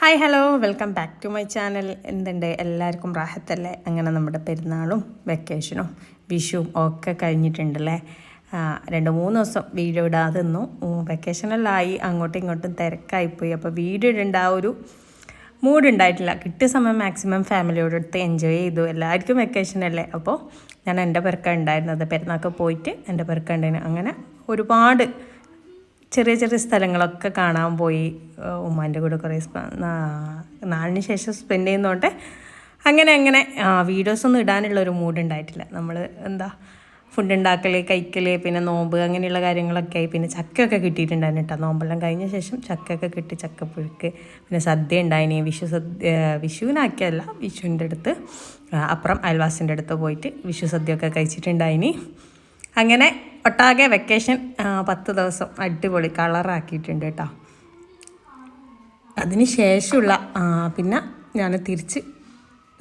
Hi hello welcome back to my channel എന്തുണ്ട്? എല്ലാവർക്കും റാഹത്തല്ലേ? അങ്ങനെ നമ്മുടെ പെരുന്നാളും വെക്കേഷനും വിഷുവും ഒക്കെ കഴിഞ്ഞിട്ടുണ്ടല്ലേ? രണ്ട് മൂന്ന് ദിവസം വീഡിയോ ഇടാതെ നിന്നു. ഉം, വെക്കേഷനെല്ലാം ആയി. അങ്ങോട്ടും ഇങ്ങോട്ടും തിരക്കായിപ്പോയി അപ്പോൾ വീഡിയോ ഇടേണ്ട ആ ഒരു മൂഡ് ഉണ്ടായിട്ടില്ല. കിട്ടിയ സമയം മാക്സിമം ഫാമിലിയോട് എടുത്ത് എൻജോയ് ചെയ്തു. എല്ലാവർക്കും വെക്കേഷനല്ലേ അപ്പോൾ ഞാൻ എന്റെ പെരക്ക ഉണ്ടായിരുന്നത്. പെരുന്നാൾക്ക് പോയിട്ട് എന്റെ പെരക്ക ഉണ്ടായിരുന്നു അങ്ങനെ ഒരുപാട് ചെറിയ ചെറിയ സ്ഥലങ്ങളൊക്കെ കാണാൻ പോയി. ഉമ്മാന്റെ കൂടെ കുറേ നാളിന് ശേഷം സ്പെൻഡ് ചെയ്യുന്നതുകൊണ്ട് അങ്ങനെ അങ്ങനെ വീഡിയോസ് ഒന്നും ഇടാനുള്ള ഒരു മൂഡ് ഉണ്ടായിട്ടില്ല. നമ്മൾ എന്താ ഫുഡ് ഉണ്ടാക്കൽ കഴിക്കൽ പിന്നെ നോമ്പ് അങ്ങനെയുള്ള കാര്യങ്ങളൊക്കെ ആയി. പിന്നെ ചക്കയൊക്കെ കിട്ടിയിട്ടുണ്ടായിരുന്നു കേട്ടോ. നോമ്പെല്ലാം കഴിഞ്ഞ ശേഷം ചക്കയൊക്കെ കിട്ടി ചക്കപ്പുഴുക്ക്. പിന്നെ സദ്യ ഉണ്ടായിനി. വിഷു സദ്യ വിഷുവിനാക്കിയല്ല വിഷുവിന്റെ അടുത്ത് അപ്പുറം അയൽവാസിന്റെ അടുത്ത് പോയിട്ട് വിഷു സദ്യയൊക്കെ കഴിച്ചിട്ടുണ്ടായിനി. അങ്ങനെ ഒട്ടാകെ വെക്കേഷൻ പത്ത് ദിവസം അടിപൊളി കളറാക്കിയിട്ടുണ്ട് കേട്ടോ. അതിന് ശേഷമുള്ള പിന്നെ ഞാൻ തിരിച്ച്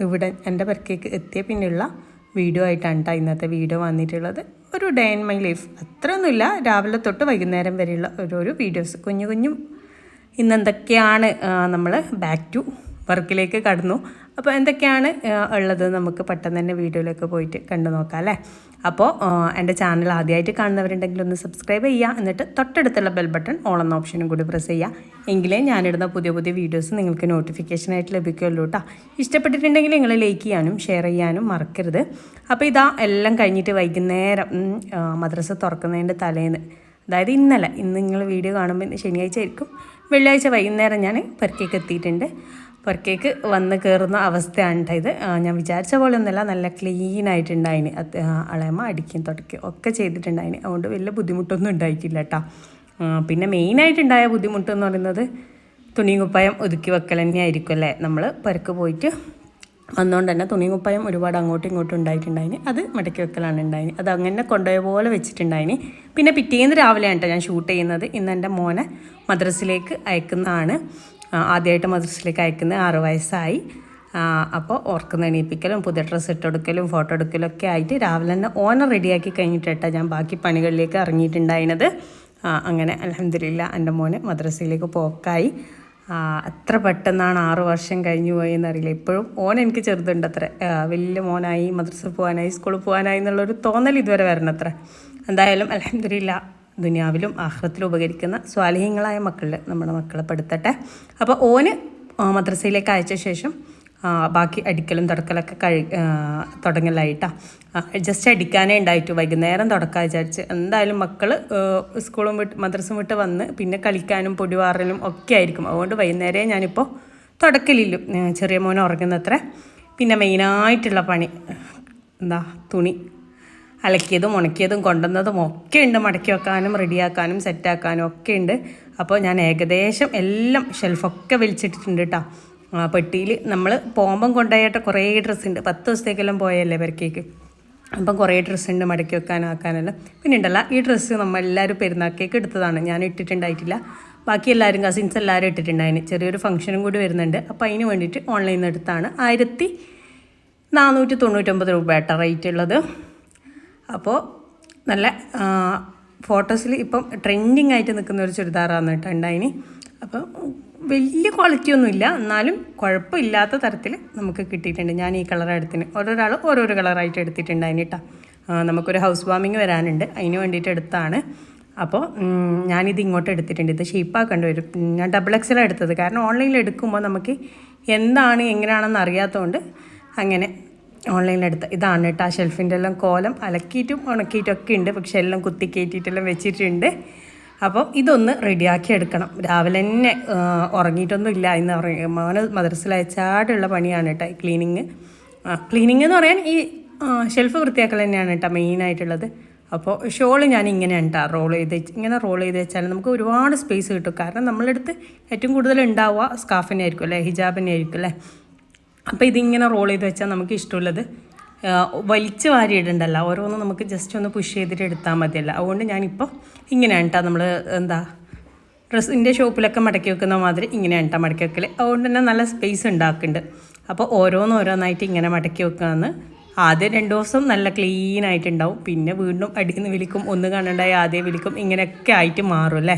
ഇവിടെ എന്റെ പെരക്കേക്ക് എത്തിയ പിന്നെയുള്ള വീഡിയോ ആയിട്ടാണ് കേട്ടോ ഇന്നത്തെ വീഡിയോ വന്നിട്ടുള്ളത്. ഒരു ഡേ ഇൻ മൈ ലൈഫ് അത്രയൊന്നുമില്ല. രാവിലെ തൊട്ട് വൈകുന്നേരം വരെയുള്ള ഓരോരോ വീഡിയോസ് കുഞ്ഞു കുഞ്ഞും ഇന്നെന്തൊക്കെയാണ് നമ്മൾ ബാക്ക് ടു വർക്കിലേക്ക് കടന്നു. അപ്പോൾ എന്തൊക്കെയാണ് ഉള്ളത് നമുക്ക് പെട്ടെന്ന് തന്നെ വീഡിയോയിലൊക്കെ പോയിട്ട് കണ്ടു നോക്കാം അല്ലേ? അപ്പോൾ എന്റെ ചാനൽ ആദ്യമായിട്ട് കാണുന്നവരുണ്ടെങ്കിൽ ഒന്ന് സബ്സ്ക്രൈബ് ചെയ്യുക. എന്നിട്ട് തൊട്ടടുത്തുള്ള ബെൽ ബട്ടൺ ഓൾ എന്ന ഓപ്ഷനും കൂടി പ്രസ് ചെയ്യുക. എങ്കിലേ ഞാനിടുന്ന പുതിയ പുതിയ വീഡിയോസ് നിങ്ങൾക്ക് നോട്ടിഫിക്കേഷനായിട്ട് ലഭിക്കുമല്ലോ കേട്ടോ ഇഷ്ടപ്പെട്ടിട്ടുണ്ടെങ്കിൽ നിങ്ങൾ ലൈക്ക് ചെയ്യാനും ഷെയർ ചെയ്യാനും മറക്കരുത്. അപ്പോൾ ഇതാ എല്ലാം കഴിഞ്ഞിട്ട് വൈകുന്നേരം മദ്രസ തുറക്കുന്നതിന്റെ തലേന്ന്. അതായത് ഇന്നലെ ഇന്ന് നിങ്ങൾ വീഡിയോ കാണുമ്പോൾ ശനിയാഴ്ച ആയിരിക്കും. വെള്ളിയാഴ്ച വൈകുന്നേരം ഞാൻ പെർക്കേക്ക് എത്തിയിട്ടുണ്ട്. പെരക്കേക്ക് വന്ന് കയറുന്ന അവസ്ഥയാണ് ഇത്. ഞാൻ വിചാരിച്ച പോലെ ഒന്നുമല്ല നല്ല ക്ലീൻ ആയിട്ടുണ്ടായിന്. അളയമ്മ അടിക്കുകയും തുടക്കുകയും ഒക്കെ ചെയ്തിട്ടുണ്ടായിന്. അതുകൊണ്ട് വലിയ ബുദ്ധിമുട്ടൊന്നും ഉണ്ടായിട്ടില്ല കേട്ടോ പിന്നെ മെയിനായിട്ടുണ്ടായ ബുദ്ധിമുട്ട് എന്ന് പറയുന്നത് തുണിയും കുപ്പായം ഒതുക്കി വെക്കൽ തന്നെ ആയിരിക്കും അല്ലേ? നമ്മൾ പുരക്ക് പോയിട്ട് വന്നുകൊണ്ട് തന്നെ തുണിയും കുപ്പായം ഒരുപാട് അങ്ങോട്ടും ഇങ്ങോട്ടും ഉണ്ടായിട്ടുണ്ടായിന്. അത് മടക്കി വെക്കലാണ് ഉണ്ടായിന്. അത് അങ്ങനെ കൊണ്ടുപോയ പോലെ വെച്ചിട്ടുണ്ടായിന്. പിന്നെ പിറ്റേന്ന് രാവിലെയാണ് കേട്ടോ ഞാൻ ഷൂട്ട് ചെയ്യുന്നത്. ഇന്ന് എന്റെ മോനെ മദ്രസിലേക്ക് അയക്കുന്നതാണ്. ആദ്യമായിട്ട് മദ്രസയിലേക്ക് അയക്കുന്നത് ആറ് വയസ്സായി. അപ്പോൾ ഓർക്കുന്ന എണീപ്പിക്കലും പുതിയ ഡ്രസ്സ് ഇട്ടെടുക്കലും ഫോട്ടോ എടുക്കലും ഒക്കെ ആയിട്ട് രാവിലെ തന്നെ ഓനെ റെഡിയാക്കി കഴിഞ്ഞിട്ടാണ് ഞാൻ ബാക്കി പണികളിലേക്ക് ഇറങ്ങിയിട്ടുണ്ടായിരുന്നത്. അങ്ങനെ അലഹമില്ല എന്റെ മോന് മദ്രസയിലേക്ക് പോക്കായി. അത്ര പെട്ടെന്നാണ് ആറു വർഷം കഴിഞ്ഞു പോയെന്നറിയില്ല ഇപ്പോഴും ഓൻ എനിക്ക് ചെറുതുണ്ട് അത്ര വലിയ മോനായി മദ്രസ പോകാനായി സ്കൂളിൽ പോകാനായി എന്നുള്ളൊരു തോന്നൽ ഇതുവരെ വരണത്ര. എന്തായാലും അലഹമില്ല ദുനിയാവിലും ആഹ്റത്തിലും ഉപകരിക്കുന്ന സ്വാലിഹ്യങ്ങളായ മക്കളിൽ നമ്മുടെ മക്കളെ പെടുത്തട്ടെ. അപ്പോൾ ഓന് മദ്രസയിലേക്ക് അയച്ച ശേഷം ബാക്കി അടിക്കലും തുടക്കലൊക്കെ കഴി തുടങ്ങലായിട്ടാണ് ജസ്റ്റ് അടിക്കാനേ ഉണ്ടായിട്ടു വൈകുന്നേരം തുടക്കാൻ വിചാരിച്ച്. എന്തായാലും മക്കൾ സ്കൂളും വിട്ട് മദ്രസും വിട്ട് വന്ന് പിന്നെ കളിക്കാനും പൊടിവാറലും ഒക്കെ ആയിരിക്കും. അതുകൊണ്ട് വൈകുന്നേരം ഞാനിപ്പോൾ തുടക്കലില്ലും. ചെറിയ മോനെ ഉറങ്ങുന്നത്ര. പിന്നെ മെയിനായിട്ടുള്ള പണി എന്താ തുണി. അലക്കിയതും ഉണക്കിയതും കൊണ്ടുവന്നതും ഒക്കെ ഉണ്ട്. മടക്കി വെക്കാനും റെഡിയാക്കാനും സെറ്റാക്കാനും ഒക്കെ ഉണ്ട്. അപ്പോൾ ഞാൻ ഏകദേശം എല്ലാം ഷെൽഫൊക്കെ വലിച്ചിട്ടിട്ടുണ്ട് കേട്ടോ. പെട്ടിയിൽ നമ്മൾ പോകുമ്പം കൊണ്ടുപോയിട്ട് കുറേ ഡ്രസ്സ് ഉണ്ട്. പത്ത് ദിവസത്തേക്കെല്ലാം പോയല്ലേ പെരക്കേക്ക്. അപ്പം കുറേ ഡ്രസ്സ് ഉണ്ട് മടക്കി വെക്കാനും ആക്കാനെല്ലാം. പിന്നെ ഉണ്ടല്ല ഈ ഡ്രസ്സ് നമ്മൾ എല്ലാവരും പെരുന്നാക്കേക്ക് എടുത്തതാണ്. ഞാൻ ഇട്ടിട്ടുണ്ടായിട്ടില്ല. ബാക്കി എല്ലാവരും കസിൻസ് എല്ലാവരും ഇട്ടിട്ടുണ്ടായിന്. ചെറിയൊരു ഫംഗ്ഷനും കൂടി വരുന്നുണ്ട്. അപ്പോൾ അതിന് വേണ്ടിയിട്ട് ഓൺലൈനിൽ എടുത്താണ്. ആയിരത്തി നാനൂറ്റി തൊണ്ണൂറ്റൊമ്പത് രൂപ റേറ്റ് ഉള്ളത്. അപ്പോൾ നല്ല ഫോട്ടോസിൽ ഇപ്പം ട്രെൻഡിങ് ആയിട്ട് നിൽക്കുന്ന ഒരു ചുരിദാറാണ് കേട്ടോ ഉണ്ടായിന്. അപ്പോൾ വലിയ ക്വാളിറ്റി ഒന്നുമില്ല എന്നാലും കുഴപ്പമില്ലാത്ത തരത്തിൽ നമുക്ക് കിട്ടിയിട്ടുണ്ട്. ഞാൻ ഈ കളർ എടുത്തിന്. ഓരോരാൾ ഓരോരോ കളറായിട്ട് എടുത്തിട്ടുണ്ടായിന് കേട്ടോ. നമുക്കൊരു ഹൗസ് വാമിങ് വരാനുണ്ട്. അതിന് വേണ്ടിയിട്ട് എടുത്താണ്. അപ്പോൾ ഞാനിത് ഇങ്ങോട്ട് എടുത്തിട്ടുണ്ട്. ഇത് ഷേപ്പാക്കേണ്ടി വരും ഞാൻ ഡബിൾ എക്സലാണ് എടുത്തത്. കാരണം ഓൺലൈനിൽ എടുക്കുമ്പോൾ നമുക്ക് എന്താണ് എങ്ങനെയാണെന്ന് അറിയാത്തതുകൊണ്ട് അങ്ങനെ ഓൺലൈനിൽ എടുത്ത ഇതാണ് കേട്ടോ ആ ഷെൽഫിന്റെ എല്ലാം കോലം. അലക്കിയിട്ടും ഉണക്കിയിട്ടും ഒക്കെ ഉണ്ട് പക്ഷെ എല്ലാം കുത്തി കയറ്റിയിട്ടെല്ലാം വെച്ചിട്ടുണ്ട്. അപ്പം ഇതൊന്ന് റെഡിയാക്കി എടുക്കണം. രാവിലെ തന്നെ ഉറങ്ങിയിട്ടൊന്നും ഇല്ല ഇന്ന് ഉറങ്ങി മോനെ മദ്രസിൽ അയച്ചാട്ടുള്ള പണിയാണ് കേട്ടോ ക്ലീനിങ്. ക്ലീനിങ് എന്ന് പറയാൻ ഈ ഷെൽഫ് വൃത്തിയാക്കൽ തന്നെയാണ് കേട്ടോ മെയിനായിട്ടുള്ളത്. അപ്പോൾ ഷോൾ ഞാൻ ഇങ്ങനെയാണ് കേട്ടോ റോൾ ചെയ്ത് ഇങ്ങനെ റോൾ ചെയ്ത് വെച്ചാൽ നമുക്ക് ഒരുപാട് സ്പേസ് കിട്ടും. കാരണം നമ്മളെടുത്ത് ഏറ്റവും കൂടുതൽ ഉണ്ടാവുക സ്കാഫിനെ ആയിരിക്കും അല്ലേ? ഹിജാബിനെ ആയിരിക്കും അല്ലേ? അപ്പോൾ ഇതിങ്ങനെ റോൾ ചെയ്ത് വെച്ചാൽ നമുക്ക് ഇഷ്ടമുള്ളത്. വലിച്ച് വാരി ഇടണ്ടല്ല ഓരോന്നും നമുക്ക് ജസ്റ്റ് ഒന്ന് പുഷ് ചെയ്തിട്ട് എടുത്താൽ മതിയല്ല. അതുകൊണ്ട് ഞാനിപ്പോൾ ഇങ്ങനെയാണ് കേട്ടോ നമ്മൾ എന്താ ഡ്രസ്സിന്റെ ഷോപ്പിലൊക്കെ മടക്കി വെക്കുന്ന മാതിരി ഇങ്ങനെയാണ് കേട്ടോ മടക്കി വെക്കൽ അതുകൊണ്ട് തന്നെ നല്ല സ്പേസ് ഉണ്ടാക്കുന്നുണ്ട് അപ്പോൾ ഓരോന്നോരോന്നായിട്ട് ഇങ്ങനെ മടക്കി വെക്കാമെന്ന് ആദ്യം രണ്ട് ദിവസം നല്ല ക്ലീൻ ആയിട്ടുണ്ടാവും. പിന്നെ വീണ്ടും അടിയിൽ നിന്ന് വിളിക്കും. ഒന്ന് കാണണ്ടായി ആദ്യം വിളിക്കും. ഇങ്ങനെയൊക്കെ ആയിട്ട് മാറും അല്ലേ?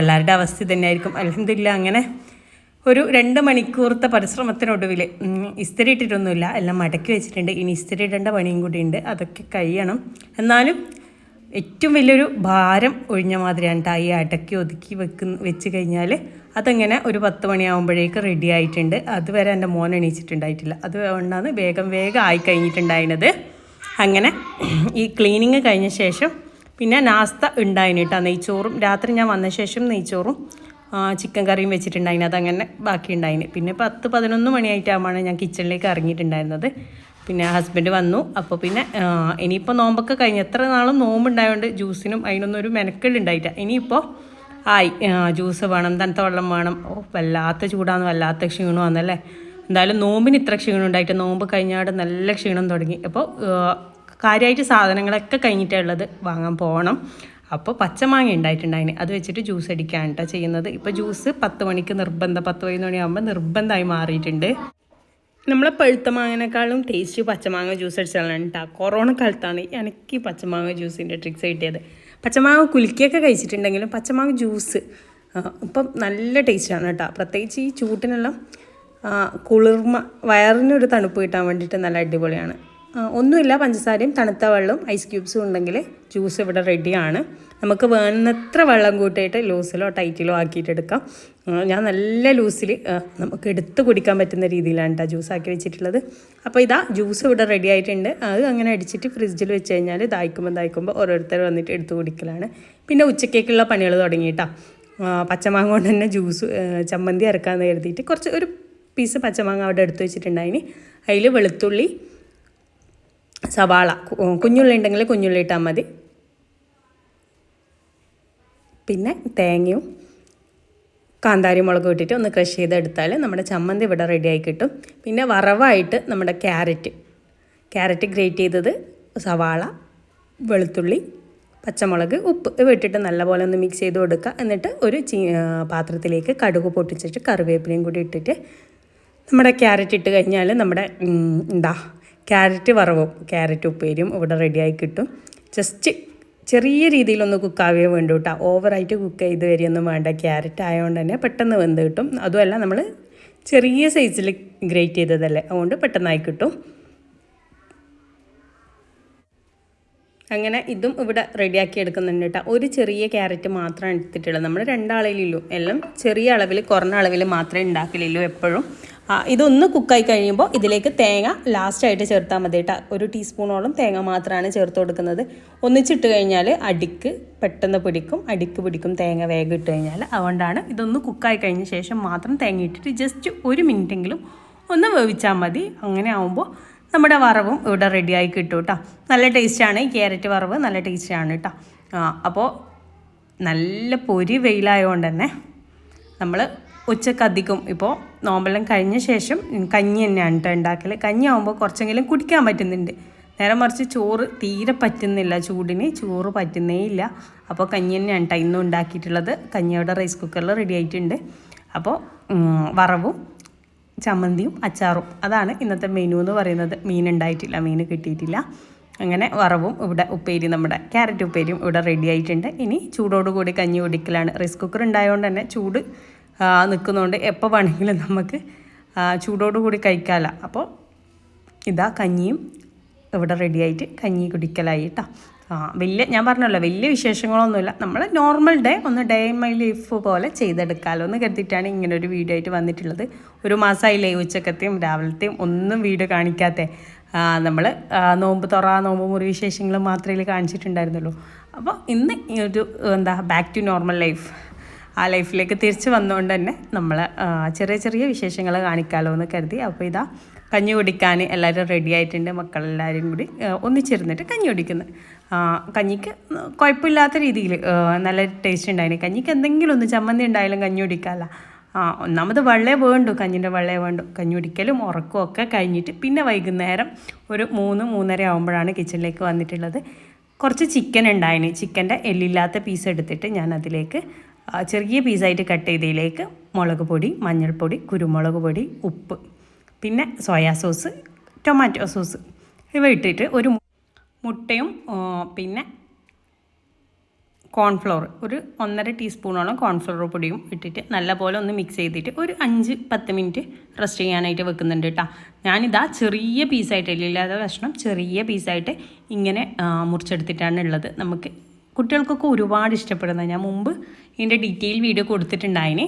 എല്ലാവരുടെ അവസ്ഥ തന്നെയായിരിക്കും അലഹമില്ല അങ്ങനെ ഒരു രണ്ട് മണിക്കൂറത്തെ പരിശ്രമത്തിനൊടുവിൽ ഇസ്തിരി ഇട്ടിട്ടൊന്നുമില്ല എല്ലാം മടക്കി വെച്ചിട്ടുണ്ട്. ഇനി ഇസ്തിരി ഇടേണ്ട പണിയും കൂടി ഉണ്ട് അതൊക്കെ കഴിയണം. എന്നാലും ഏറ്റവും വലിയൊരു ഭാരം ഒഴിഞ്ഞ മാതിരിയാണ് ടൈ അടക്കി ഒതുക്കി വെക്കുന്ന വെച്ച് കഴിഞ്ഞാൽ അതങ്ങനെ ഒരു പത്ത് മണിയാകുമ്പോഴേക്ക് റെഡി ആയിട്ടുണ്ട്. അതുവരെ എന്റെ മോൻ എണീച്ചിട്ടുണ്ടായിട്ടില്ല. അതുകൊണ്ടാണ് വേഗം വേഗം ആയി കഴിഞ്ഞിട്ടുണ്ടായിരുന്നത് അങ്ങനെ ഈ ക്ലീനിങ് കഴിഞ്ഞ ശേഷം പിന്നെ നാസ്ത ഉണ്ടായിന് കേട്ടോ നെയ്ച്ചോറും. രാത്രി ഞാൻ വന്ന ശേഷം നെയ്ച്ചോറും ചിക്കൻ കറിയും വെച്ചിട്ടുണ്ടായിന്. അതങ്ങനെ ബാക്കി ഉണ്ടായിന് പിന്നെ പത്ത് പതിനൊന്ന് മണിയായിട്ടാണ് ഞാൻ കിച്ചണിലേക്ക് ഇറങ്ങിയിട്ടുണ്ടായിരുന്നത്. പിന്നെ ഹസ്ബൻഡ് വന്നു. അപ്പോൾ പിന്നെ ഇനിയിപ്പോൾ നോമ്പൊക്കെ കഴിഞ്ഞ് എത്ര നാളും നോമ്പുണ്ടായതുകൊണ്ട് ജ്യൂസിനും അതിനൊന്നും ഒരു മെനക്കെടുണ്ടായിട്ടില്ല ഇനിയിപ്പോൾ ആയി. ജ്യൂസ് വേണം തണുത്ത വെള്ളം വേണം. ഓ വല്ലാത്ത ചൂടാന്ന് വല്ലാത്ത ക്ഷീണമാണെന്നല്ലേ എന്തായാലും നോമ്പിന് ഇത്ര ക്ഷീണം ഉണ്ടായിട്ട് നോമ്പ് കഴിഞ്ഞാട് നല്ല ക്ഷീണം തുടങ്ങി. അപ്പോൾ കാര്യമായിട്ട് സാധനങ്ങളൊക്കെ കഴിഞ്ഞിട്ടേ ഉള്ളത് വാങ്ങാൻ പോകണം അപ്പോൾ പച്ചമാങ്ങ ഉണ്ടായിട്ടുണ്ടായിന് അത് വെച്ചിട്ട് ജ്യൂസ് അടിക്കാൻ കേട്ടോ ചെയ്യുന്നത്. ഇപ്പോൾ ജ്യൂസ് പത്ത് മണിക്ക് നിർബന്ധം പത്ത് പതിനൊന്ന് മണിയാകുമ്പോൾ നിർബന്ധമായി മാറിയിട്ടുണ്ട്. നമ്മളെ പഴുത്ത മാങ്ങനേക്കാളും ടേസ്റ്റ് പച്ചമാങ്ങ ജ്യൂസ് അടിച്ചാലാണ് കേട്ടോ കൊറോണ കാലത്താണ് എനിക്ക് പച്ചമാങ്ങ ജ്യൂസിന്റെ ട്രിക്സ് കിട്ടിയത്. പച്ചമാങ്ങ കുലുക്കിയൊക്കെ കഴിച്ചിട്ടുണ്ടെങ്കിലും പച്ചമാങ്ങ ജ്യൂസ് ഇപ്പം നല്ല ടേസ്റ്റാണ് കേട്ടോ പ്രത്യേകിച്ച് ഈ ചൂട്ടിനെല്ലാം കുളിർമ വയറിനൊരു തണുപ്പ് കിട്ടാൻ വേണ്ടിയിട്ട് നല്ല അടിപൊളിയാണ്. ഒന്നുമില്ല പഞ്ചസാരയും തണുത്ത വെള്ളവും ഐസ് ക്യൂബ്സും ഉണ്ടെങ്കിൽ ജ്യൂസ് ഇവിടെ റെഡിയാണ് നമുക്ക് വേണ്ടത്ര വെള്ളം കൂട്ടിയിട്ട് ലൂസിലോ ടൈറ്റിലോ ആക്കിയിട്ട് എടുക്കാം. ഞാൻ നല്ല ലൂസിൽ നമുക്ക് എടുത്ത് കുടിക്കാൻ പറ്റുന്ന രീതിയിലാണ് കേട്ടോ ജ്യൂസ് ആക്കി വെച്ചിട്ടുള്ളത്. അപ്പോൾ ഇതാ ജ്യൂസ് ഇവിടെ റെഡി ആയിട്ടുണ്ട്. അത് അങ്ങനെ അടിച്ചിട്ട് ഫ്രിഡ്ജിൽ വെച്ച് കഴിഞ്ഞാൽ ദായിക്കുമ്പോൾ ദായിക്കുമ്പോൾ ഓരോരുത്തർ വന്നിട്ട് എടുത്ത് കുടിക്കലാണ്. പിന്നെ ഉച്ചക്കേക്കുള്ള പണികൾ തുടങ്ങിയിട്ടാ. പച്ചമാങ്ങ കൊണ്ട് തന്നെ ജ്യൂസ് ചമ്മന്തി ഇറക്കാമെന്ന് കരുതിയിട്ട് കുറച്ച് ഒരു പീസ് പച്ചമാങ്ങ അവിടെ എടുത്ത് വെച്ചിട്ടുണ്ടായിന്. അതിൽ വെളുത്തുള്ളി സവാള. കുഞ്ഞുള്ളി ഉണ്ടെങ്കിൽ കുഞ്ഞുള്ളി ഇട്ടാൽ മതി. പിന്നെ തേങ്ങയും കാന്താരി മുളക് ഇട്ടിട്ട് ഒന്ന് ക്രഷ് ചെയ്തെടുത്താൽ നമ്മുടെ ചമ്മന്തി ഇവിടെ റെഡിയായി കിട്ടും. പിന്നെ വറവായിട്ട് നമ്മുടെ ക്യാരറ്റ്. ക്യാരറ്റ് ഗ്രേറ്റ് ചെയ്തത് സവാള വെളുത്തുള്ളി പച്ചമുളക് ഉപ്പ് ഇവ ഇട്ടിട്ട് നല്ലപോലെ ഒന്ന് മിക്സ് ചെയ്ത് കൊടുക്കുക. എന്നിട്ട് ഒരു ചീ പാത്രത്തിലേക്ക് കടുക് പൊട്ടിച്ചിട്ട് കറിവേപ്പിലയും കൂടി ഇട്ടിട്ട് നമ്മുടെ ക്യാരറ്റ് ഇട്ട് കഴിഞ്ഞാൽ നമ്മുടെ എന്താ ക്യാരറ്റ് വറവും ക്യാരറ്റ് ഉപ്പേരിയും ഇവിടെ റെഡിയായി കിട്ടും. ജസ്റ്റ് ചെറിയ രീതിയിലൊന്ന് കുക്കാവേ വേണ്ടു കേട്ടോ ഓവറായിട്ട് കുക്ക് ചെയ്ത് വരികയൊന്നും വേണ്ട. ക്യാരറ്റ് ആയതുകൊണ്ട് തന്നെ പെട്ടെന്ന് വെന്ത് കിട്ടും. അതുമല്ല നമ്മൾ ചെറിയ സൈസിൽ ഗ്രേറ്റ് ചെയ്തതല്ലേ? അതുകൊണ്ട് പെട്ടെന്നായി കിട്ടും. അങ്ങനെ ഇതും ഇവിടെ റെഡിയാക്കി എടുക്കുന്നുണ്ട് കേട്ടോ ഒരു ചെറിയ ക്യാരറ്റ് മാത്രമാണ് എടുത്തിട്ടുള്ളത് നമ്മൾ രണ്ടാളിലുള്ളൂ എല്ലാം ചെറിയ അളവിൽ കുറഞ്ഞ അളവിൽ മാത്രമേ ഉണ്ടാക്കലുള്ളൂ എപ്പോഴും. ഇതൊന്ന് കുക്കായി കഴിയുമ്പോൾ ഇതിലേക്ക് തേങ്ങ ലാസ്റ്റായിട്ട് ചേർത്താൽ മതി കേട്ടോ ഒരു ടീസ്പൂണോളം തേങ്ങ മാത്രമാണ് ചേർത്ത് കൊടുക്കുന്നത്. ഒന്നിച്ചിട്ട് കഴിഞ്ഞാൽ അടിക്ക് പെട്ടെന്ന് പിടിക്കും. അടിക്ക് പിടിക്കും തേങ്ങ വേഗം ഇട്ട് കഴിഞ്ഞാൽ. അതുകൊണ്ടാണ് ഇതൊന്ന് കുക്കായി കഴിഞ്ഞ ശേഷം മാത്രം തേങ്ങ ഇട്ടിട്ട് ജസ്റ്റ് ഒരു മിനിറ്റെങ്കിലും ഒന്ന് വേവിച്ചാൽ മതി. അങ്ങനെ ആവുമ്പോൾ നമ്മുടെ വറവും ഇവിടെ റെഡിയായി കിട്ടും കേട്ടോ നല്ല ടേസ്റ്റാണ് ക്യാരറ്റ് വറവ് നല്ല ടേസ്റ്റാണ് കേട്ടോ അപ്പോൾ നല്ല പൊരി വെയിലായതുകൊണ്ട് തന്നെ നമ്മൾ ഉച്ചയ്ക്ക് അധികം ഇപ്പോൾ നോമ്പെല്ലാം കഴിഞ്ഞ ശേഷം കഞ്ഞി തന്നെയാണ് കേട്ടോ ഉണ്ടാക്കൽ കഞ്ഞി ആകുമ്പോൾ കുറച്ചെങ്കിലും കുടിക്കാൻ പറ്റുന്നുണ്ട്. നേരെ മറിച്ച് ചോറ് തീരെ പറ്റുന്നില്ല ചൂടിന് ചോറ് പറ്റുന്നേ ഇല്ല. അപ്പോൾ കഞ്ഞി തന്നെയാണ് കേട്ടോ ഇന്നും ഉണ്ടാക്കിയിട്ടുള്ളത്. കഞ്ഞിയുടെ റൈസ് കുക്കറിൽ റെഡി ആയിട്ടുണ്ട്. അപ്പോൾ വറവും ചമ്മന്തിയും അച്ചാറും. അതാണ് ഇന്നത്തെ മെനു എന്ന് പറയുന്നത്. മീൻ ഉണ്ടായിട്ടില്ല മീൻ കിട്ടിയിട്ടില്ല. അങ്ങനെ വറവും ഇവിടെ ഉപ്പേരി നമ്മുടെ ക്യാരറ്റ് ഉപ്പേരിയും ഇവിടെ റെഡി ആയിട്ടുണ്ട്. ഇനി ചൂടോടുകൂടി കഞ്ഞി കുടിക്കലാണ്. റൈസ് കുക്കർ ഉണ്ടായതുകൊണ്ട് തന്നെ ചൂട് നിൽക്കുന്നതുകൊണ്ട് എപ്പോൾ വേണമെങ്കിലും നമുക്ക് ചൂടോടുകൂടി കഴിക്കാമല്ല അപ്പോൾ ഇതാ കഞ്ഞിയും ഇവിടെ റെഡി ആയിട്ട് കഞ്ഞി കുടിക്കലായി കേട്ടോ ആ വലിയ ഞാൻ പറഞ്ഞല്ലോ വലിയ വിശേഷങ്ങളൊന്നുമില്ല. നമ്മൾ നോർമൽ ഡേ ഒന്ന് ഡേ ഇൻ മൈ ലൈഫ് പോലെ ചെയ്തെടുക്കാമല്ലോ എന്ന് കരുതിയിട്ടാണ് ഇങ്ങനെ ഒരു വീഡിയോ ആയിട്ട് വന്നിട്ടുള്ളത്. ഒരു മാസമായില്ലേ ഉച്ചക്കത്തെയും രാവിലത്തെയും ഒന്നും വീഡിയോ കാണിക്കാത്ത. നമ്മൾ നോമ്പ് തുറ നോമ്പ് മുറി വിശേഷങ്ങൾ മാത്രമേ കാണിച്ചിട്ടുണ്ടായിരുന്നുള്ളൂ. അപ്പോൾ ഇന്ന് ഒരു എന്താ ബാക്ക് ടു നോർമൽ ലൈഫ് ആ ലൈഫിലേക്ക് തിരിച്ചു വന്നുകൊണ്ട് തന്നെ നമ്മൾ ചെറിയ ചെറിയ വിശേഷങ്ങൾ കാണിക്കാമല്ലോ എന്ന് കരുതി. അപ്പോൾ ഇതാ കഞ്ഞി കുടിക്കാൻ എല്ലാവരും റെഡി ആയിട്ടുണ്ട്. മക്കളെല്ലാവരും കൂടി ഒന്നിച്ചിരുന്നിട്ട് കഞ്ഞി കുടിക്കുന്നത് കഞ്ഞിക്ക് കുഴപ്പമില്ലാത്ത രീതിയിൽ നല്ല ടേസ്റ്റ് ഉണ്ടായിന്. കഞ്ഞിക്ക് എന്തെങ്കിലും ഒന്ന് ചമ്മന്തി ഉണ്ടായാലും കഞ്ഞി കുടിക്കാമല്ല ആ ഒന്നാമത് വെള്ളേ വേണ്ടു കഞ്ഞിന്റെ വെള്ളേ വേണ്ടു. കഞ്ഞി കുടിക്കലും ഉറക്കവും ഒക്കെ കഴിഞ്ഞിട്ട് പിന്നെ വൈകുന്നേരം ഒരു മൂന്ന് മൂന്നര ആകുമ്പോഴാണ് കിച്ചണിലേക്ക് വന്നിട്ടുള്ളത്. കുറച്ച് ചിക്കൻ ഉണ്ടായിന്. ചിക്കന്റെ എല്ലില്ലാത്ത പീസ് എടുത്തിട്ട് ഞാൻ അതിലേക്ക് ചെറിയ പീസായിട്ട് കട്ട് ചെയ്തതിലേക്ക് മുളക് പൊടി മഞ്ഞൾപ്പൊടി കുരുമുളക് പൊടി ഉപ്പ് പിന്നെ സോയാ സോസ് ടൊമാറ്റോ സോസ് ഇവ ഇട്ടിട്ട് ഒരു മുട്ടയും പിന്നെ കോൺഫ്ലോർ ഒരു ഒന്നര ടീസ്പൂണോളം കോൺഫ്ലോർ പൊടിയും ഇട്ടിട്ട് നല്ലപോലെ ഒന്ന് മിക്സ് ചെയ്തിട്ട് ഒരു അഞ്ച് പത്ത് മിനിറ്റ് റെസ്റ്റ് ചെയ്യാനായിട്ട് വെക്കുന്നുണ്ട് കേട്ടോ. ഞാനിതാ ചെറിയ പീസായിട്ട് ഇല്ലാതെ കഷ്ണം ചെറിയ പീസായിട്ട് ഇങ്ങനെ മുറിച്ചെടുത്തിട്ടാണ് ഉള്ളത്. നമുക്ക് കുട്ടികൾക്കൊക്കെ ഒരുപാട് ഇഷ്ടപ്പെടുന്നത്. ഞാൻ മുമ്പ് ഇതിന്റെ ഡീറ്റെയിൽ വീഡിയോ കൊടുത്തിട്ടുണ്ടായിന്.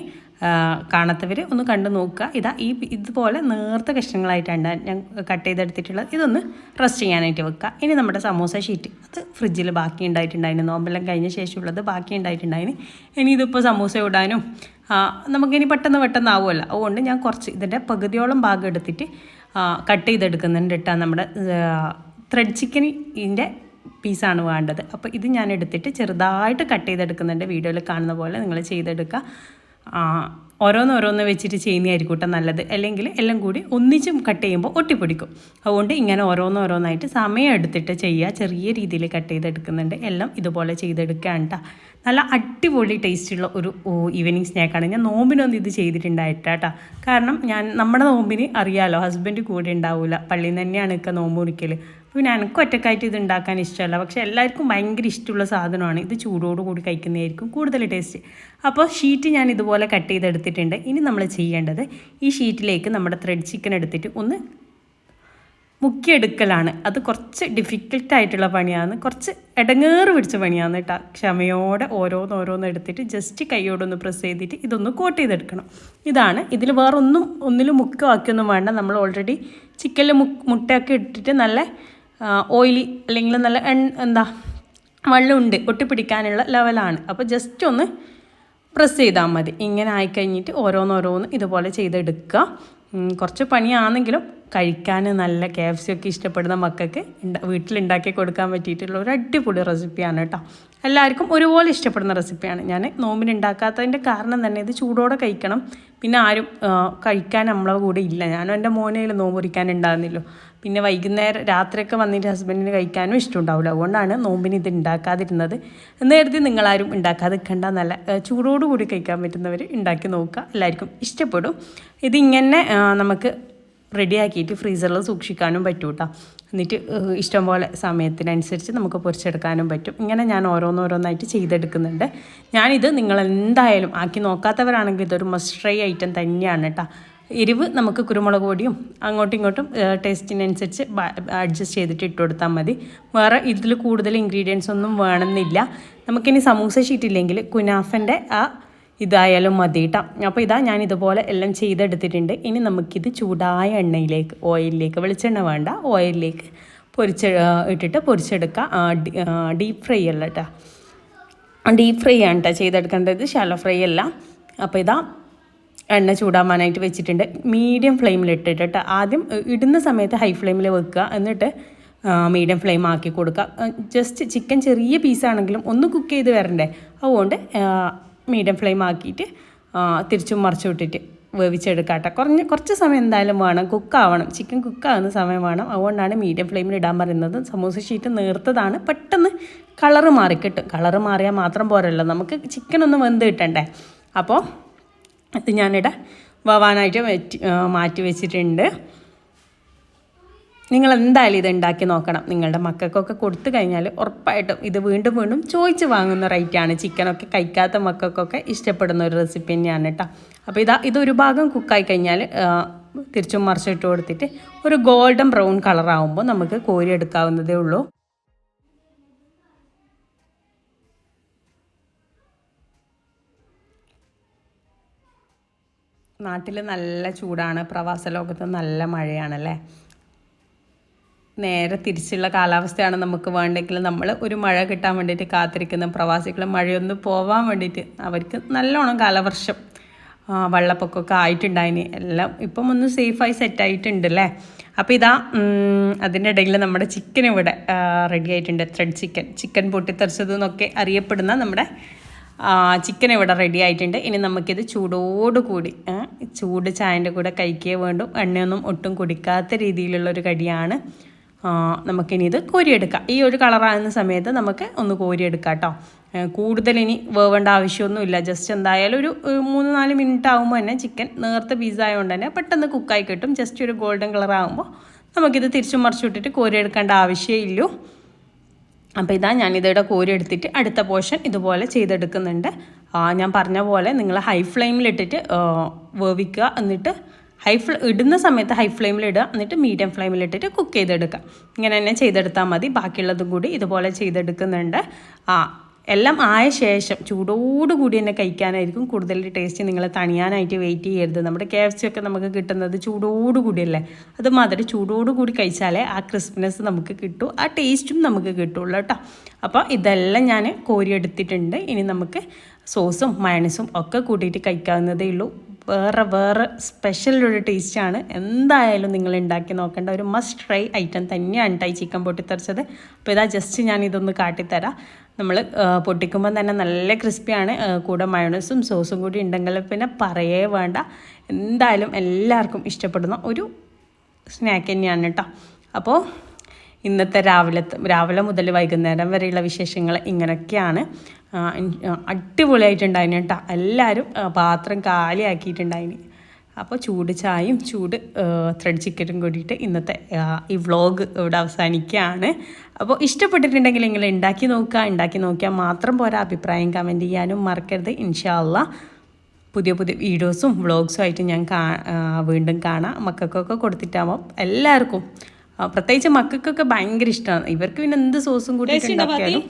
കാണാത്തവർ ഒന്ന് കണ്ടു നോക്കുക. ഇതാ ഈ ഇതുപോലെ നേർത്ത കഷ്ണങ്ങളായിട്ടാണ് ഞാൻ കട്ട് ചെയ്തെടുത്തിട്ടുള്ളത്. ഇതൊന്ന് റെസ്റ്റ് ചെയ്യാനായിട്ട് വെക്കുക. ഇനി നമ്മുടെ സമോസ ഷീറ്റ് അത് ഫ്രിഡ്ജിൽ ബാക്കി ഉണ്ടായിട്ടുണ്ടായിരുന്നു നോമ്പെല്ലാം കഴിഞ്ഞ ശേഷമുള്ളത് ബാക്കി ഉണ്ടായിട്ടുണ്ടായിന്. ഇനി ഇതിപ്പോൾ സമൂസ ഇടാനും നമുക്കിനി പെട്ടെന്ന് പെട്ടെന്ന് ആവുമല്ലോ അതുകൊണ്ട് ഞാൻ കുറച്ച് ഇതിന്റെ പകുതിയോളം ഭാഗം എടുത്തിട്ട് കട്ട് ചെയ്തെടുക്കുന്നുണ്ട് കേട്ടോ നമ്മുടെ ത്രെഡ് ചിക്കൻ ഇതിന്റെ പീസാണ് വേണ്ടത്. അപ്പോൾ ഇത് ഞാൻ എടുത്തിട്ട് ചെറുതായിട്ട് കട്ട് ചെയ്തെടുക്കുന്നുണ്ട് വീഡിയോയിൽ കാണുന്ന പോലെ നിങ്ങൾ ചെയ്തെടുക്കുക. ഓരോന്നോരോന്ന് ഓരോന്ന് ഓരോന്ന് വെച്ചിട്ട് ചെയ്യുന്നതായിരിക്കും കേട്ടോ നല്ലത്. അല്ലെങ്കിൽ എല്ലാം കൂടി ഒന്നിച്ചും കട്ട് ചെയ്യുമ്പോൾ ഒട്ടിപ്പിടിക്കും. അതുകൊണ്ട് ഇങ്ങനെ ഓരോന്നോരോന്നായിട്ട് സമയം എടുത്തിട്ട് ചെയ്യുക. ചെറിയ രീതിയിൽ കട്ട് ചെയ്തെടുക്കുന്നുണ്ട്. എല്ലാം ഇതുപോലെ ചെയ്തെടുക്കുകയാണ് കേട്ടോ. നല്ല അടിപൊളി ടേസ്റ്റുള്ള ഒരു ഈവനിങ് സ്നാക്കാണ്. ഞാൻ നോമ്പിനൊന്നും ഇത് ചെയ്തിട്ടുണ്ടായിട്ടാ കാരണം ഞാൻ നമ്മുടെ നോമ്പിന് അറിയാലോ ഹസ്ബൻഡ് കൂടെ ഉണ്ടാവില്ല പള്ളിയിൽ നിന്ന് തന്നെയാണ് ഒക്കെ നോമ്പ് മുറിക്കൽ പിന്നെ എനിക്ക് ഒറ്റക്കായിട്ട് ഇത് ഉണ്ടാക്കാൻ ഇഷ്ടമല്ല. പക്ഷെ എല്ലാവർക്കും ഭയങ്കര ഇഷ്ടമുള്ള സാധനമാണ്. ഇത് ചൂടോട് കൂടി കഴിക്കുന്നതായിരിക്കും കൂടുതൽ ടേസ്റ്റ്. അപ്പോൾ ഷീറ്റ് ഞാൻ ഇതുപോലെ കട്ട് ചെയ്തെടുത്തിട്ടുണ്ട്. ഇനി നമ്മൾ ചെയ്യേണ്ടത് ഈ ഷീറ്റിലേക്ക് നമ്മുടെ ത്രെഡ് ചിക്കൻ എടുത്തിട്ട് ഒന്ന് മുക്കിയെടുക്കലാണ്. അത് കുറച്ച് ഡിഫിക്കൽട്ടായിട്ടുള്ള പണിയാണ്. കുറച്ച് ഇടങ്ങേറ് പിടിച്ച പണിയാണ് കേട്ടോ. ക്ഷമയോടെ ഓരോന്ന് ഓരോന്ന് എടുത്തിട്ട് ജസ്റ്റ് കൈയോടൊന്ന് പ്രസ് ചെയ്തിട്ട് ഇതൊന്ന് കോട്ട് ചെയ്തെടുക്കണം. ഇതാണ്. ഇതിൽ വേറൊന്നും ഒന്നിലും മുക്ക് ആക്കിയൊന്നും വേണ്ട. നമ്മൾ ഓൾറെഡി ചിക്കനിൽ മുട്ടയൊക്കെ ഇട്ടിട്ട് നല്ല ഓയിലി അല്ലെങ്കിൽ നല്ല എന്താ വെള്ളമുണ്ട് ഒട്ടിപ്പിടിക്കാനുള്ള ലെവലാണ് അപ്പോൾ ജസ്റ്റ് ഒന്ന് പ്രസ് ചെയ്താൽ മതി. ഇങ്ങനെ ആയിക്കഴിഞ്ഞിട്ട് ഓരോന്നോരോന്ന് ഇതുപോലെ ചെയ്തെടുക്കുക. കുറച്ച് പണിയാണെങ്കിലും കഴിക്കാൻ നല്ല കെ എഫ് സി ഒക്കെ ഇഷ്ടപ്പെടുന്ന മക്കൾക്ക് വീട്ടിലുണ്ടാക്കി കൊടുക്കാൻ പറ്റിയിട്ടുള്ള ഒരു അടിപൊളി റെസിപ്പിയാണ് കേട്ടോ എല്ലാവർക്കും ഒരുപോലെ ഇഷ്ടപ്പെടുന്ന റെസിപ്പിയാണ് ഞാൻ നോമ്പിന് ഉണ്ടാക്കാത്തതിന്റെ കാരണം തന്നെ ഇത് ചൂടോടെ കഴിക്കണം. പിന്നെ ആരും കഴിക്കാൻ നമ്മളെ കൂടെ ഇല്ല. ഞാനും എന്റെ മോനയിൽ നോമ്പ് കുറിക്കാൻ പിന്നെ വൈകുന്നേരം രാത്രിയൊക്കെ വന്നിട്ട് ഹസ്ബൻഡിന് കഴിക്കാനും ഇഷ്ടമുണ്ടാവില്ല അതുകൊണ്ടാണ് നോമ്പിന് ഇത് ഉണ്ടാക്കാതിരുന്നത് എന്ന് കരുതി നിങ്ങളാരും ഉണ്ടാക്കാതെ നിൽക്കണ്ട നല്ല ചൂടോടുകൂടി കഴിക്കാൻ പറ്റുന്നവർ ഉണ്ടാക്കി നോക്കുക. എല്ലാവർക്കും ഇഷ്ടപ്പെടും. ഇതിങ്ങനെ നമുക്ക് റെഡിയാക്കിയിട്ട് ഫ്രീസറിൽ സൂക്ഷിക്കാനും പറ്റും കേട്ടോ എന്നിട്ട് ഇഷ്ടംപോലെ ഇഷ്ടം പോലെ സമയത്തിനനുസരിച്ച് നമുക്ക് പൊരിച്ചെടുക്കാനും പറ്റും. ഇങ്ങനെ ഞാൻ ഓരോന്നോരോന്നായിട്ട് ചെയ്തെടുക്കുന്നുണ്ട്. ഞാനിത് നിങ്ങൾ എന്തായാലും ആക്കി നോക്കാത്തവരാണെങ്കിൽ ഇതൊരു മസ്റ്റ് ട്രൈ ഐറ്റം തന്നെയാണ് കേട്ടോ എരിവ് നമുക്ക് കുരുമുളക് പൊടിയും അങ്ങോട്ടും ഇങ്ങോട്ടും ടേസ്റ്റിനനുസരിച്ച് അഡ്ജസ്റ്റ് ചെയ്തിട്ട് ഇട്ട് കൊടുത്താൽ മതി. വേറെ ഇതിൽ കൂടുതൽ ഇൻഗ്രീഡിയൻസ് ഒന്നും വേണമെന്നില്ല. നമുക്കിനി സമൂസ ഷീറ്റില്ലെങ്കിൽ കുനാഫന്റെ ആ ഇതായാലും മതി കേട്ടോ അപ്പോൾ ഇതാ ഞാൻ ഇതുപോലെ എല്ലാം ചെയ്തെടുത്തിട്ടുണ്ട്. ഇനി നമുക്കിത് ചൂടായ എണ്ണയിലേക്ക് ഓയിലിലേക്ക് വെളിച്ചെണ്ണ വേണ്ട ഓയിലിലേക്ക് പൊരിച്ച് ഇട്ടിട്ട് പൊരിച്ചെടുക്കുക ഡീപ്പ് ഫ്രൈ അല്ല കേട്ടോ ഡീപ്പ് ഫ്രൈ ആണ് കേട്ടോ ചെയ്തെടുക്കേണ്ടത്. ഷാലോ ഫ്രൈ അല്ല. അപ്പോൾ ഇതാ എണ്ണ ചൂടാമാനായിട്ട് വെച്ചിട്ടുണ്ട്. മീഡിയം ഫ്ലെയിമിൽ ഇട്ടിട്ട് കേട്ടോ ആദ്യം ഇടുന്ന സമയത്ത് ഹൈ ഫ്ലെയിമിൽ വെക്കുക. എന്നിട്ട് മീഡിയം ഫ്ലെയിം ആക്കി കൊടുക്കുക. ജസ്റ്റ് ചിക്കൻ ചെറിയ പീസാണെങ്കിലും ഒന്ന് കുക്ക് ചെയ്ത് വരണ്ടേ? അതുകൊണ്ട് മീഡിയം ഫ്ലെയിം ആക്കിയിട്ട് തിരിച്ചും മറിച്ചു വിട്ടിട്ട് വേവിച്ചെടുക്കാട്ടെ കുറഞ്ഞ് കുറച്ച് സമയം എന്തായാലും വേണം. കുക്കാവണം ചിക്കൻ കുക്കാവുന്ന സമയം വേണം. അതുകൊണ്ടാണ് മീഡിയം ഫ്ലെയിമിൽ ഇടാൻ പറയുന്നത്. സമൂസ ഷീറ്റ് നേർത്തതാണ്. പെട്ടെന്ന് കളറ് മാറിക്കിട്ടും. കളറ് മാറിയാൽ മാത്രം പോരല്ലോ. നമുക്ക് ചിക്കൻ ഒന്ന് വെന്ത് കിട്ടണ്ടേ? അപ്പോൾ ഇത് ഞാനിവിടെ വവാനായിട്ട് വെച്ച് മാറ്റി വെച്ചിട്ടുണ്ട്. നിങ്ങൾ എന്തായാലും ഇത് ഉണ്ടാക്കി നോക്കണം. നിങ്ങളുടെ മക്കൾക്കൊക്കെ കൊടുത്തു കഴിഞ്ഞാൽ ഉറപ്പായിട്ടും ഇത് വീണ്ടും വീണ്ടും ചോദിച്ച് വാങ്ങുന്ന റേറ്റാണ് ചിക്കനൊക്കെ കഴിക്കാത്ത മക്കൾക്കൊക്കെ ഇഷ്ടപ്പെടുന്ന ഒരു റെസിപ്പി തന്നെയാണ് കേട്ടോ അപ്പോൾ ഇതാ ഇതൊരു ഭാഗം കുക്കായി കഴിഞ്ഞാൽ തിരിച്ചും മറിച്ചിട്ട് കൊടുത്തിട്ട് ഒരു ഗോൾഡൻ ബ്രൗൺ കളറാകുമ്പോൾ നമുക്ക് കോരി എടുക്കാവുന്നതേ ഉള്ളൂ. നാട്ടിൽ നല്ല ചൂടാണ്. പ്രവാസ ലോകത്ത് നല്ല മഴയാണല്ലേ? നേരെ തിരിച്ചുള്ള കാലാവസ്ഥയാണ് നമുക്ക് വേണ്ടെങ്കിൽ നമ്മൾ ഒരു മഴ കിട്ടാൻ വേണ്ടിയിട്ട് കാത്തിരിക്കുന്ന പ്രവാസികൾ മഴയൊന്ന് പോവാൻ വേണ്ടിയിട്ട് അവർക്ക് നല്ലോണം കാലവർഷം വെള്ളപ്പൊക്കമൊക്കെ ആയിട്ടുണ്ടായിന്. എല്ലാം ഇപ്പം ഒന്ന് സേഫായി സെറ്റായിട്ടുണ്ട് അല്ലേ അപ്പോൾ ഇതാ അതിന്റെ ഇടയിൽ നമ്മുടെ ചിക്കൻ ഇവിടെ റെഡി ആയിട്ടുണ്ട്. ത്രെഡ് ചിക്കൻ ചിക്കൻ പൊട്ടിത്തെറിച്ചത് എന്നൊക്കെ അറിയപ്പെടുന്ന നമ്മുടെ ചിക്കൻ ഇവിടെ റെഡി ആയിട്ടുണ്ട്. ഇനി നമുക്കിത് ചൂടോടുകൂടി കൂടി ചൂട് ചായന്റെ കൂടെ കഴിക്കേ വേണ്ടും. എണ്ണയൊന്നും ഒട്ടും കുടിക്കാത്ത രീതിയിലുള്ള ഒരു കടിയാണ്. നമുക്കിനി ഇത് കോരിയെടുക്കാം. ഈ ഒരു കളറാകുന്ന സമയത്ത് നമുക്ക് ഒന്ന് കോരിയെടുക്കാം കേട്ടോ കൂടുതൽ ഇനി വേവേണ്ട ആവശ്യമൊന്നുമില്ല. ജസ്റ്റ് എന്തായാലും ഒരു മൂന്ന് നാല് മിനിറ്റ് ആകുമ്പോൾ തന്നെ ചിക്കൻ നേർത്ത പീസ് ആയതുകൊണ്ട് തന്നെ പെട്ടെന്ന് കുക്കായി കിട്ടും. ജസ്റ്റ് ഒരു ഗോൾഡൻ കളർ നമുക്കിത് തിരിച്ചും മറിച്ചു വിട്ടിട്ട് കോരിയെടുക്കേണ്ട ആവശ്യമേ ഇല്ലൂ. അപ്പോൾ ഇതാ ഞാൻ ഞാനിതയുടെ കോരി എടുത്തിട്ട് അടുത്ത പോർഷൻ ഇതുപോലെ ചെയ്തെടുക്കുന്നുണ്ട്. ഞാൻ പറഞ്ഞ പോലെ നിങ്ങൾ ഹൈ ഫ്ലെയിമിലിട്ടിട്ട് വേവിക്കുക. എന്നിട്ട് ഹൈ ഫ്ല ഇടുന്ന സമയത്ത് ഹൈ ഫ്ലെയിമിലിടുക. എന്നിട്ട് മീഡിയം ഫ്ലെയിമിലിട്ടിട്ട് കുക്ക് ചെയ്തെടുക്കുക. ഇങ്ങനെ തന്നെ ചെയ്തെടുത്താൽ മതി. ബാക്കിയുള്ളതും കൂടി ഇതുപോലെ ചെയ്തെടുക്കുന്നുണ്ട്. ആ എല്ലാം ആയ ശേഷം ചൂടോടുകൂടി തന്നെ കഴിക്കാനായിരിക്കും കൂടുതൽ ടേസ്റ്റ് നിങ്ങൾ തണിയാനായിട്ട് വെയിറ്റ് ചെയ്യരുത്. നമ്മുടെ കെ എഫ് സി ഒക്കെ നമുക്ക് കിട്ടുന്നത് ചൂടോടുകൂടിയല്ലേ അത് മാതിരി ചൂടോടുകൂടി കഴിച്ചാലേ ആ ക്രിസ്പിനെസ് നമുക്ക് കിട്ടൂ ആ ടേസ്റ്റും നമുക്ക് കിട്ടുള്ളൂ കേട്ടോ. അപ്പോൾ ഇതെല്ലാം ഞാൻ കോരിയെടുത്തിട്ടുണ്ട്. ഇനി നമുക്ക് സോസും മയണസും ഒക്കെ കൂട്ടിയിട്ട് കഴിക്കാവുന്നതേ ഉള്ളൂ. വേറെ വേറെ സ്പെഷ്യൽ ഒരു ടേസ്റ്റാണ് എന്തായാലും നിങ്ങൾ ഉണ്ടാക്കി നോക്കേണ്ട. ഒരു മസ്റ്റ് ട്രൈ ഐറ്റം തന്നെയാണ് ഈ ചിക്കൻ പൊട്ടിത്തെറിച്ചത്. അപ്പോൾ ഇതാ ജസ്റ്റ് ഞാൻ ഇതൊന്ന് കാട്ടിത്തരാം. നമ്മൾ പൊട്ടിക്കുമ്പോൾ തന്നെ നല്ല ക്രിസ്പിയാണ് കൂടെ മയോണൈസും സോസും കൂടി ഉണ്ടെങ്കിൽ പിന്നെ പറയേ വേണ്ട. എന്തായാലും എല്ലാവർക്കും ഇഷ്ടപ്പെടുന്ന ഒരു സ്നാക്ക് തന്നെയാണ് കേട്ടോ അപ്പോൾ ഇന്നത്തെ രാവിലത്തെ രാവിലെ മുതൽ വൈകുന്നേരം വരെയുള്ള വിശേഷങ്ങൾ ഇങ്ങനെയൊക്കെയാണ് അടിപൊളിയായിട്ടുണ്ടായിന് കേട്ടോ. എല്ലാവരും പാത്രം കാലിയാക്കിയിട്ടുണ്ടായിന്. അപ്പോൾ ചൂട് ചായയും ചൂട് ത്രെഡ് ചിക്കനും കൂടിയിട്ട് ഇന്നത്തെ ഈ വ്ളോഗ് ഇവിടെ അവസാനിക്കുകയാണ്. അപ്പോൾ ഇഷ്ടപ്പെട്ടിട്ടുണ്ടെങ്കിൽ നിങ്ങൾ ഉണ്ടാക്കി നോക്കുക. ഉണ്ടാക്കി നോക്കിയാൽ മാത്രം പോരാ. അഭിപ്രായം കമന്റ് ചെയ്യാനും മറക്കരുത്. ഇൻഷാല്ല പുതിയ പുതിയ വീഡിയോസും വ്ളോഗ്സും ആയിട്ട് ഞാൻ കാ വീണ്ടും കാണാം. മക്കൾക്കൊക്കെ കൊടുത്തിട്ടാകുമ്പോൾ എല്ലാവർക്കും. പ്രത്യേകിച്ച് മക്കൾക്കൊക്കെ ഭയങ്കര ഇഷ്ടമാണ്. ഇവർക്ക് പിന്നെ എന്ത് സോസും കൂടി ഉണ്ടാക്കിയാലും?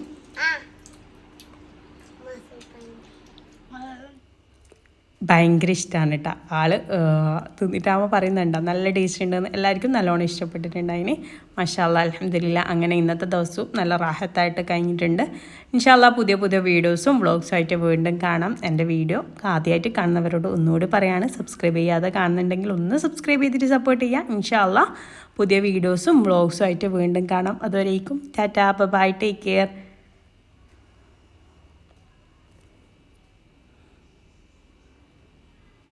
ഭയങ്കര ഇഷ്ടമാണ് കേട്ടോ ആൾ തിന്നിട്ടാകുമ്പോൾ പറയുന്നുണ്ടോ നല്ല ടേസ്റ്റ് ഉണ്ടെന്ന് എല്ലാവർക്കും നല്ലോണം ഇഷ്ടപ്പെട്ടിട്ടുണ്ട് ഇഷ്ടപ്പെട്ടിട്ടുണ്ടായിന് മഷാല്ല അലഹമില്ല അങ്ങനെ ഇന്നത്തെ ദിവസവും നല്ല റാഹത്തായിട്ട് കഴിഞ്ഞിട്ടുണ്ട്. ഇൻഷാല്ല പുതിയ പുതിയ വീഡിയോസും വ്ളോഗ്സും ആയിട്ട് വീണ്ടും കാണാം. എന്റെ വീഡിയോ ആദ്യമായിട്ട് കാണുന്നവരോട് ഒന്നുകൂടി പറയാണ്. സബ്സ്ക്രൈബ് ചെയ്യാതെ കാണുന്നുണ്ടെങ്കിൽ ഒന്ന് സബ്സ്ക്രൈബ് ചെയ്തിട്ട് സപ്പോർട്ട് ചെയ്യാം. ഇൻഷാല്ല പുതിയ വീഡിയോസും വ്ളോഗ്സും ആയിട്ട് വീണ്ടും കാണാം. അതുവരേക്കും ടാറ്റാ ബൈ ടേക്ക് കെയർ.